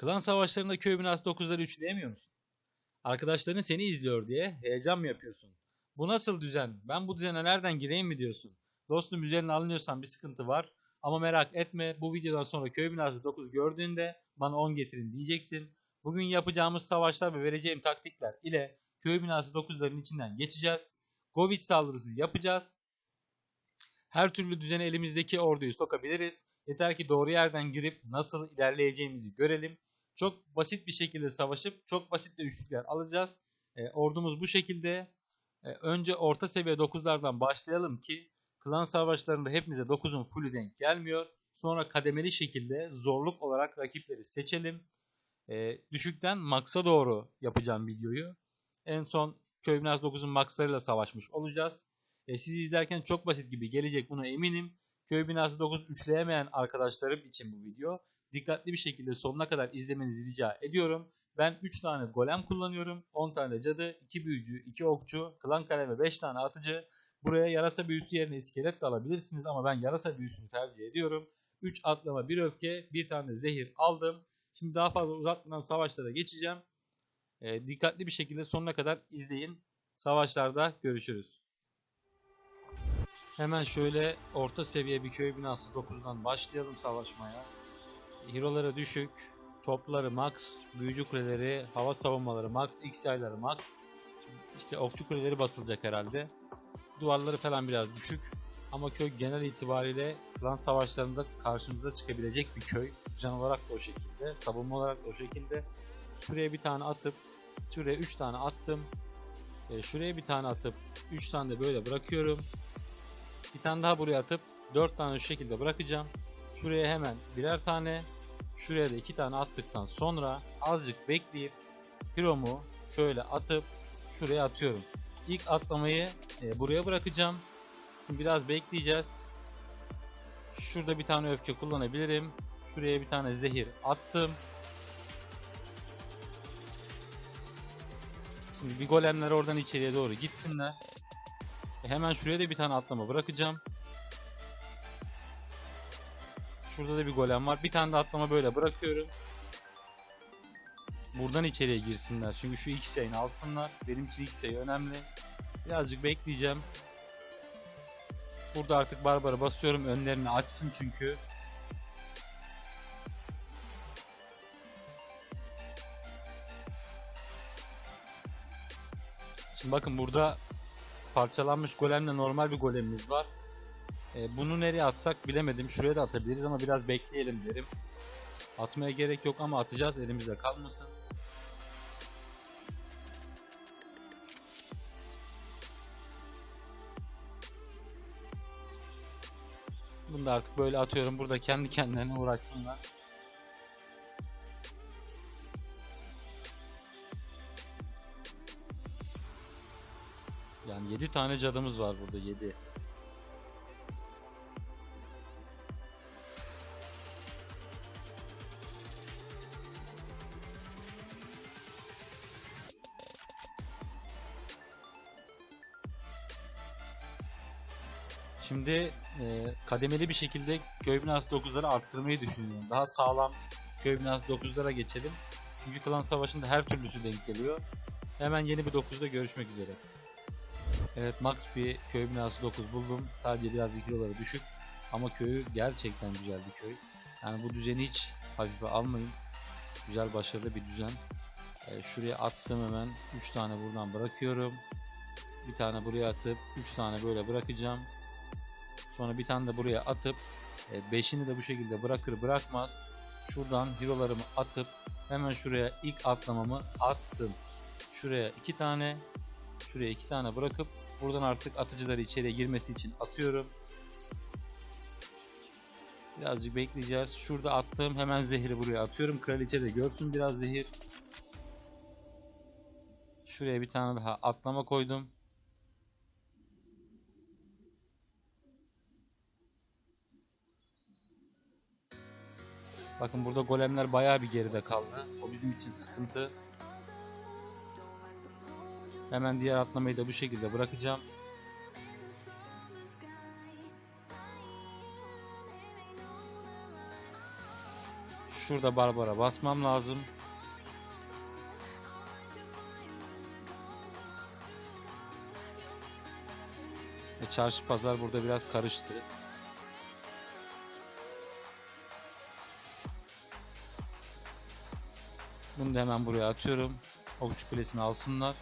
Klan savaşlarında köy binası 9'ları üçleyemiyor musun? Arkadaşların seni izliyor diye heyecan mı yapıyorsun? Bu nasıl düzen? Ben bu düzene nereden gireyim mi diyorsun? Dostum üzerine alınıyorsan bir sıkıntı var. Ama merak etme bu videodan sonra köy binası 9 gördüğünde bana 10 getirin diyeceksin. Bugün yapacağımız savaşlar ve vereceğim taktikler ile köy binası 9'ların içinden geçeceğiz. Goviç saldırısı yapacağız. Her türlü düzene elimizdeki orduyu sokabiliriz. Yeter ki doğru yerden girip nasıl ilerleyeceğimizi görelim. Çok basit bir şekilde savaşıp çok basit de üçlükler alacağız. E, ordumuz bu şekilde. E, önce orta seviye 9'lardan başlayalım ki klan savaşlarında hepimize 9'un fullü denk gelmiyor. Sonra kademeli şekilde zorluk olarak rakipleri seçelim. E, düşükten max'a doğru yapacağım videoyu. En son Köy Binası 9'un max'larıyla savaşmış olacağız. E, sizi izlerken çok basit gibi gelecek buna eminim. Köy Binası 9 üçleyemeyen arkadaşlarım için bu video. Dikkatli bir şekilde sonuna kadar izlemenizi rica ediyorum. Ben 3 tane golem kullanıyorum. 10 tane cadı, 2 büyücü, 2 okçu, klan kalemi 5 tane atıcı. Buraya yarasa büyüsü yerine iskelet de alabilirsiniz ama ben yarasa büyüsünü tercih ediyorum. 3 atlama, 1 öfke, 1 tane zehir aldım. Şimdi daha fazla uzatmadan savaşlara geçeceğim. E, dikkatli bir şekilde sonuna kadar izleyin. Savaşlarda görüşürüz. Hemen şöyle orta seviye bir köy binası 9'dan başlayalım savaşmaya. Hero'ları düşük, topları max, büyücü kuleleri, hava savunmaları max, X yayları max. İşte okçu kuleleri basılacak herhalde. Duvarları falan biraz düşük. Ama köy genel itibariyle klan savaşlarında karşımıza çıkabilecek bir köy. Düzen olarak da o şekilde, savunma olarak da o şekilde. Şuraya bir tane atıp, şuraya 3 tane attım. E, şuraya bir tane atıp, 3 tane de böyle bırakıyorum. Bir tane daha buraya atıp 4 tane şu şekilde bırakacağım. Şuraya hemen birer tane, şuraya da 2 tane attıktan sonra azıcık bekleyip Hiromu şöyle atıp şuraya atıyorum. İlk atlamayı e, buraya bırakacağım. Şimdi biraz bekleyeceğiz. Şurada bir tane öfke kullanabilirim. Şuraya bir tane zehir attım. Şimdi bir golemler oradan içeriye doğru gitsinler. E, Hemen şuraya da bir tane atlama bırakacağım. Şurada da bir golem var. Bir tane de atlama böyle bırakıyorum. Buradan içeriye girsinler. Çünkü şu X yayını alsınlar. Benim için X yayı önemli. Birazcık bekleyeceğim. Burada artık Barbar'a basıyorum. Önlerini açsın çünkü. Şimdi bakın burada parçalanmış golemle normal bir golemimiz var. E, bunu nereye atsak bilemedim. Şuraya da atabiliriz ama biraz bekleyelim derim. Atmaya gerek yok ama atacağız elimizde kalmasın. Bunu da artık böyle atıyorum. Burada kendi kendilerine uğraşsınlar. Yani 7 tane cadımız var burada 7. Şimdi e, kademeli bir şekilde köy binası 9'ları arttırmayı düşünüyorum. Daha sağlam köy binası 9'lara geçelim. Çünkü klan savaşında her türlüsü denk geliyor. Hemen yeni bir 9'da görüşmek üzere. Evet max bir köy binası 9 buldum. Sadece birazcık kiloları düşük. Ama köyü gerçekten güzel bir köy. Yani bu düzeni hiç hafife almayın. Güzel başarılı bir düzen. Ee, şuraya attım hemen. 3 tane buradan bırakıyorum. Bir tane buraya atıp 3 tane böyle bırakacağım. Sonra bir tane de buraya atıp 5'ini de bu şekilde bırakır bırakmaz. Şuradan hero'larımı atıp hemen şuraya ilk atlamamı attım. Şuraya 2 tane Şuraya iki tane bırakıp buradan artık atıcıları içeriye girmesi için atıyorum. Birazcık bekleyeceğiz. Şurada attığım hemen zehri buraya atıyorum. Kraliçe de görsün biraz zehir. Şuraya bir tane daha atlama koydum. Bakın burada golemler bayağı bir geride kaldı. O bizim için sıkıntı. Hemen diğer atlamayı da bu şekilde bırakacağım. Şurada Barbara basmam lazım. Ve çarşı pazar burada biraz karıştı. Bunu da hemen buraya atıyorum. Okçu kulesini alsınlar.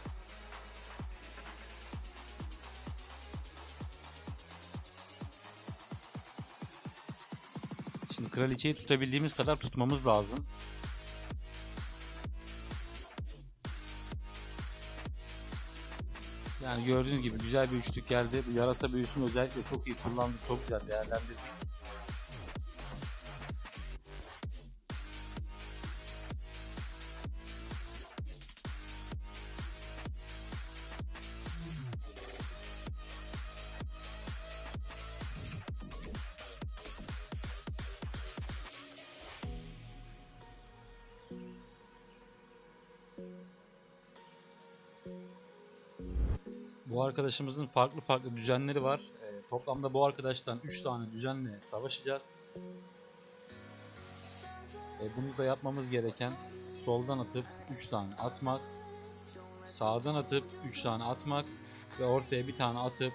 Şimdi kraliçeyi tutabildiğimiz kadar tutmamız lazım. Yani gördüğünüz gibi güzel bir üçlük geldi. Yarasa büyüsünü özellikle çok iyi kullandık. Çok güzel değerlendirdik. Bu arkadaşımızın farklı farklı düzenleri var. Ee, toplamda bu arkadaştan 3 tane düzenle savaşacağız. Ee, bunu da yapmamız gereken soldan atıp 3 tane atmak, sağdan atıp 3 tane atmak ve ortaya bir tane atıp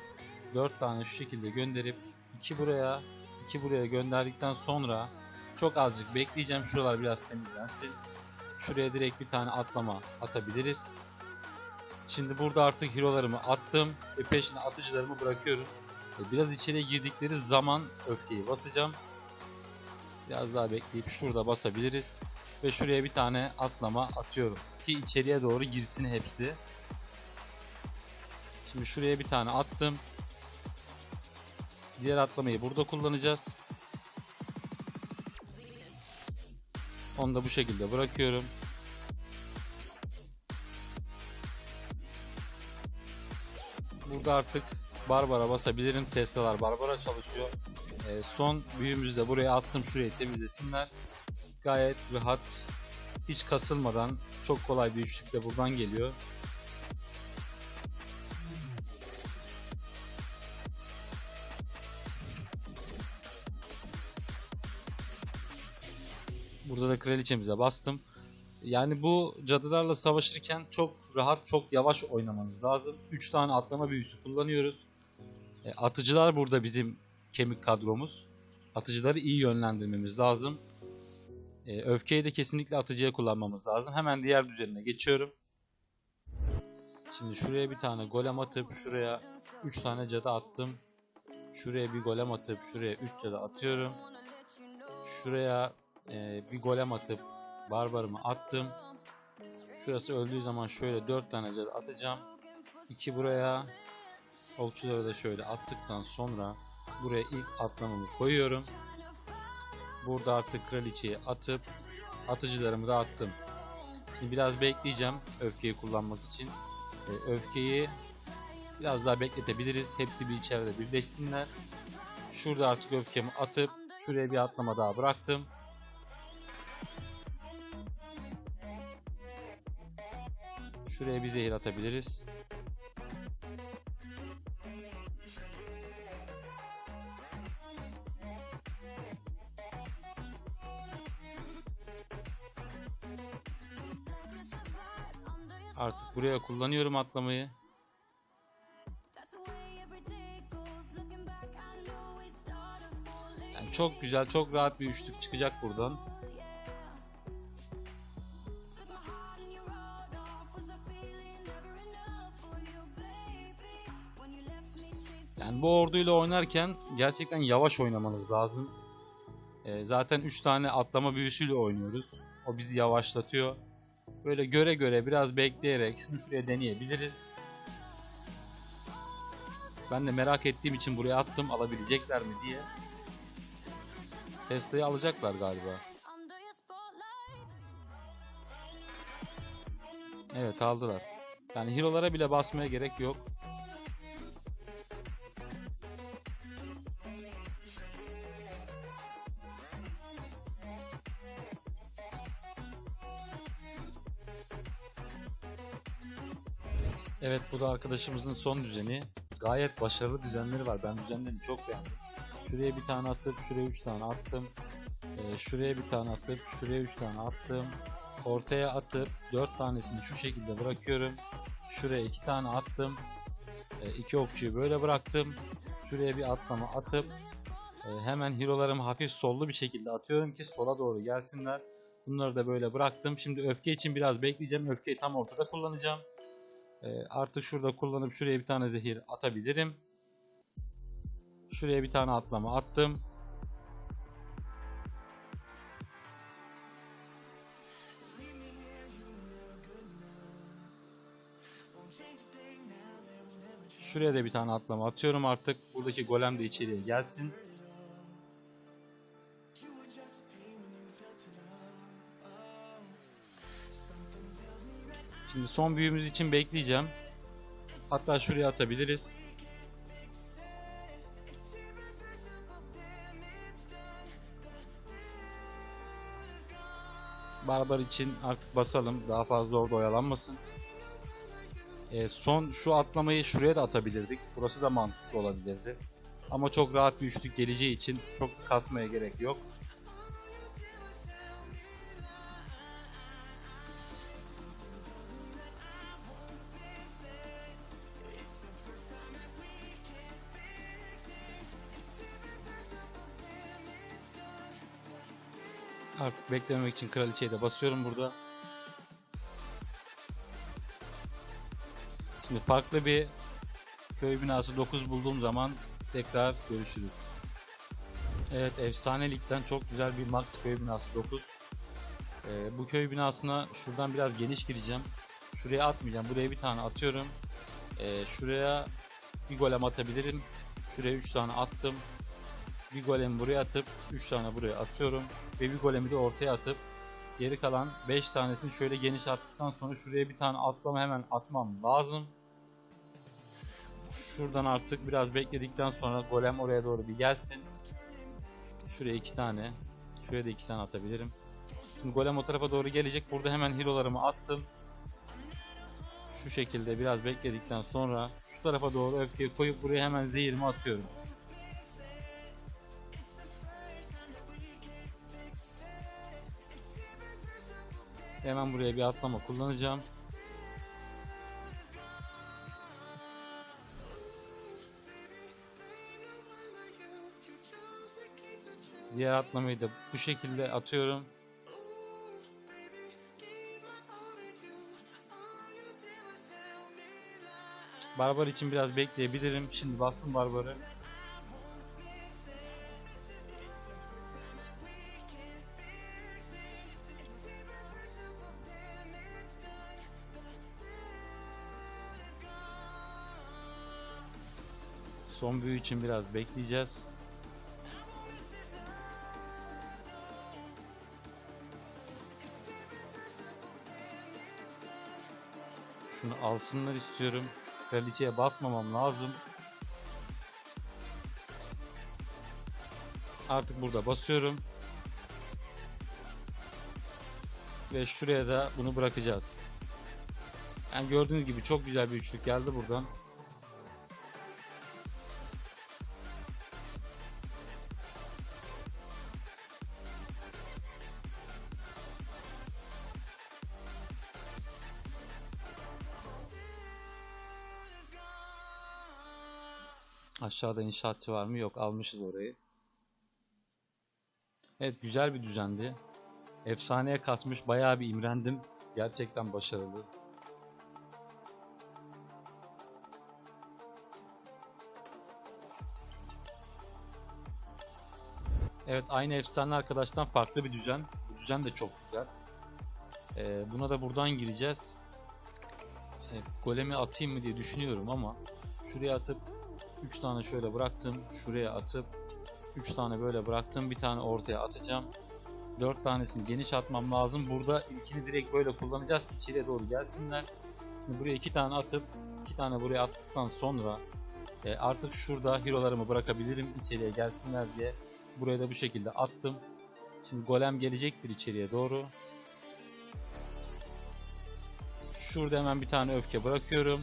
4 tane şu şekilde gönderip 2 buraya, 2 buraya gönderdikten sonra çok azıcık bekleyeceğim. Şuralar biraz temizlensin. Şuraya direkt bir tane atlama atabiliriz. Şimdi burada artık hero'larımı attım ve peşine atıcılarımı bırakıyorum. E, Biraz içeriye girdikleri zaman öfkeyi basacağım. Biraz daha bekleyip şurada basabiliriz. Ve şuraya bir tane atlama atıyorum. Ki içeriye doğru girsin hepsi. Şimdi şuraya bir tane attım. Diğer atlamayı burada kullanacağız. Onu da bu şekilde bırakıyorum. Burada artık Barbara basabilirim. Tesla'lar Barbara çalışıyor. Ee, son büyüğümüzü de buraya attım. Şurayı temizlesinler. Gayet rahat. Hiç kasılmadan çok kolay bir üçlük de buradan geliyor. Burada da kraliçemize bastım. Yani bu cadılarla savaşırken çok rahat, çok yavaş oynamanız lazım. 3 tane atlama büyüsü kullanıyoruz. E, atıcılar burada bizim kemik kadromuz. Atıcıları iyi yönlendirmemiz lazım. E, öfkeyi de kesinlikle atıcıya kullanmamız lazım. Hemen diğer düzenine geçiyorum. Şimdi şuraya bir tane golem atıp şuraya 3 tane cadı attım. Şuraya bir golem atıp şuraya 3 cadı atıyorum. Şuraya e, bir golem atıp barbarımı attım. Şurası öldüğü zaman şöyle 4 tane cadı atacağım. 2 buraya. Okçuları da şöyle attıktan sonra buraya ilk atlamamı koyuyorum. Burada artık kraliçeyi atıp atıcılarımı da attım. Şimdi biraz bekleyeceğim öfkeyi kullanmak için. Ee, öfkeyi biraz daha bekletebiliriz. Hepsi bir içeride birleşsinler. Şurada artık öfkemi atıp şuraya bir atlama daha bıraktım. Şuraya bir zehir atabiliriz. Artık buraya kullanıyorum atlamayı. Yani çok güzel, çok rahat bir üçlük çıkacak buradan. Bu orduyla oynarken gerçekten yavaş oynamanız lazım. Ee, zaten 3 tane atlama büyüsüyle oynuyoruz. O bizi yavaşlatıyor. Böyle göre göre biraz bekleyerek şuraya deneyebiliriz. Ben de merak ettiğim için buraya attım alabilecekler mi diye. Tesla'yı alacaklar galiba. Evet aldılar. Yani hero'lara bile basmaya gerek yok. Arkadaşımızın son düzeni. Gayet başarılı düzenleri var. Ben düzenlerini çok beğendim. Şuraya bir tane atıp şuraya üç tane attım. Ee, Ee, şuraya bir tane atıp şuraya 3 tane attım. Ortaya atıp 4 tanesini şu şekilde bırakıyorum. Şuraya 2 tane attım. 2 okçuyu böyle bıraktım. Şuraya bir atlama atıp e, hemen hero'larımı hafif sollu bir şekilde atıyorum ki sola doğru gelsinler. Bunları da böyle bıraktım. Şimdi öfke için biraz bekleyeceğim. Öfkeyi tam ortada kullanacağım. Ee, artık şurada kullanıp şuraya bir tane zehir atabilirim. Şuraya bir tane atlama attım. Şuraya da bir tane atlama atıyorum artık. Buradaki golem de içeriye gelsin. Şimdi son büyümüz için bekleyeceğim. Hatta şuraya atabiliriz. Barbar için artık basalım. Daha fazla orada oyalanmasın. Ee, son şu atlamayı şuraya da atabilirdik. Burası da mantıklı olabilirdi. Ama çok rahat bir üçlük geleceği için çok kasmaya gerek yok. Artık beklememek için kraliçeyi de basıyorum burada. Şimdi farklı bir köy binası 9 bulduğum zaman tekrar görüşürüz. Evet efsane ligden çok güzel bir max köy binası 9. Ee, bu köy binasına şuradan biraz geniş gireceğim. Şuraya atmayacağım. Buraya bir tane atıyorum. Ee, şuraya bir golem atabilirim. Şuraya 3 tane attım. Bir golemi buraya atıp 3 tane buraya atıyorum. Ve bir golemi de ortaya atıp geri kalan 5 tanesini şöyle geniş attıktan sonra şuraya bir tane atlama hemen atmam lazım. Şuradan artık biraz bekledikten sonra golem oraya doğru bir gelsin. Şuraya iki tane. Şuraya da iki tane atabilirim. Şimdi golem o tarafa doğru gelecek. Burada hemen hero'larımı attım. Şu şekilde biraz bekledikten sonra şu tarafa doğru öfkeyi koyup buraya hemen zehirimi atıyorum. Hemen buraya bir atlama kullanacağım. Diğer atlamayı da bu şekilde atıyorum. Barbar için biraz bekleyebilirim. Şimdi bastım Barbar'ı. Son için biraz bekleyeceğiz. Şunu alsınlar istiyorum. Kraliçeye basmamam lazım. Artık burada basıyorum. Ve şuraya da bunu bırakacağız. Yani gördüğünüz gibi çok güzel bir üçlük geldi buradan. Aşağıda inşaatçı var mı? Yok almışız orayı. Evet güzel bir düzendi. Efsaneye kasmış bayağı bir imrendim. Gerçekten başarılı. Evet aynı efsane arkadaştan farklı bir düzen. Bu düzen de çok güzel. Ee, buna da buradan gireceğiz. Ee, golemi atayım mı diye düşünüyorum ama şuraya atıp 3 tane şöyle bıraktım. Şuraya atıp 3 tane böyle bıraktım. Bir tane ortaya atacağım. 4 tanesini geniş atmam lazım. Burada ilkini direkt böyle kullanacağız ki içeriye doğru gelsinler. Şimdi buraya 2 tane atıp 2 tane buraya attıktan sonra e, artık şurada hero'larımı bırakabilirim içeriye gelsinler diye. Buraya da bu şekilde attım. Şimdi golem gelecektir içeriye doğru. Şurada hemen bir tane öfke bırakıyorum.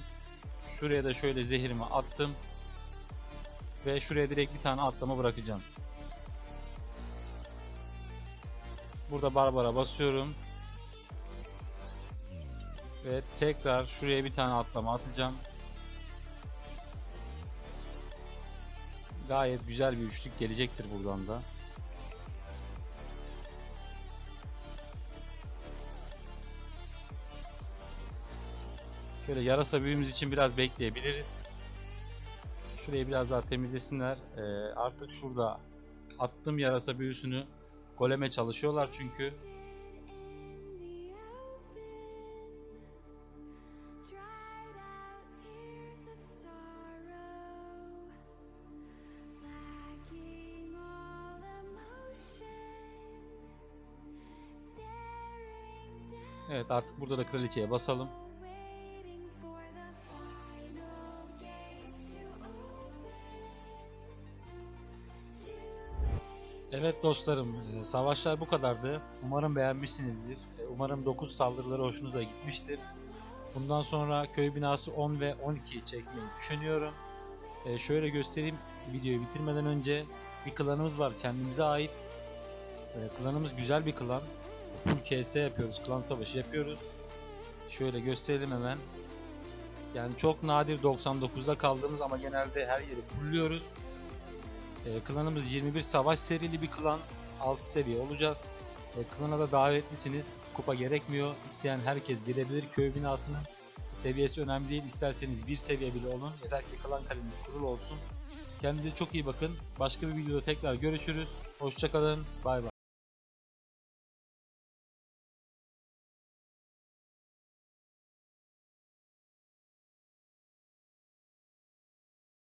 Şuraya da şöyle zehirimi attım. Ve şuraya direkt bir tane atlama bırakacağım. Burada Barbara basıyorum. Ve tekrar şuraya bir tane atlama atacağım. Gayet güzel bir üçlük gelecektir buradan da. Şöyle yarasa büyüğümüz için biraz bekleyebiliriz. Şurayı biraz daha temizlesinler. Ee, artık şurada attığım yarasa büyüsünü goleme çalışıyorlar çünkü. Evet artık burada da kraliçeye basalım. Evet dostlarım, e, savaşlar bu kadardı. Umarım beğenmişsinizdir. E, Umarım 9 saldırıları hoşunuza gitmiştir. Bundan sonra köy binası 10 ve 12 çekmeyi düşünüyorum. E, şöyle göstereyim videoyu bitirmeden önce bir klanımız var kendimize ait. Klanımız güzel bir klan. Full KS yapıyoruz, klan savaşı yapıyoruz. Şöyle gösterelim hemen. Yani çok nadir 99'da kaldığımız ama genelde her yeri fullüyoruz. E, klanımız 21 savaş serili bir klan. 6 seviye olacağız. E, klana da davetlisiniz. Kupa gerekmiyor. İsteyen herkes gelebilir köy binasının. Seviyesi önemli değil. İsterseniz bir seviye bile olun. Yeter ki klan kaleniz kurulu olsun. Kendinize çok iyi bakın. Başka bir videoda tekrar görüşürüz. Hoşçakalın. Bay bay.